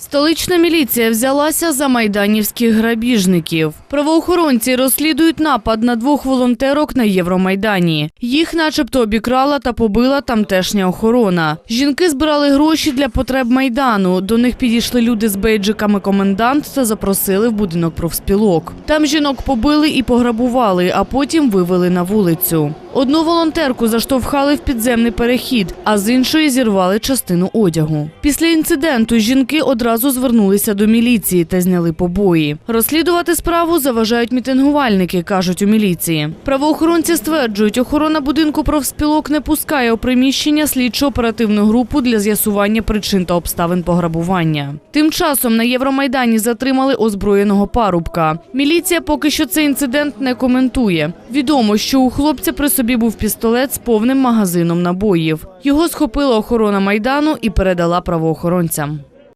Столична міліція взялася за майданівських грабіжників. Правоохоронці розслідують напад на двох волонтерок на Євромайдані. Їх начебто обікрала та побила тамтешня охорона. Жінки збирали гроші для потреб майдану. До них підійшли люди з бейджиками комендант та запросили в будинок профспілок. Там жінок побили і пограбували, а потім вивели на вулицю. Одну волонтерку заштовхали в підземний перехід, а з іншої зірвали частину одягу. Після інциденту жінки одразу звернулися до міліції та зняли побої. Розслідувати справу заважають мітингувальники, кажуть у міліції. Правоохоронці стверджують, охорона будинку профспілок не пускає у приміщення слідчо-оперативну групу для з'ясування причин та обставин пограбування. Тим часом на Євромайдані затримали озброєного парубка. Міліція поки що цей інцидент не коментує. Відомо, що у хлопця при собі був пістолет з повним магазином набоїв. Його схопила охорона майдану і передала правоохоронцям.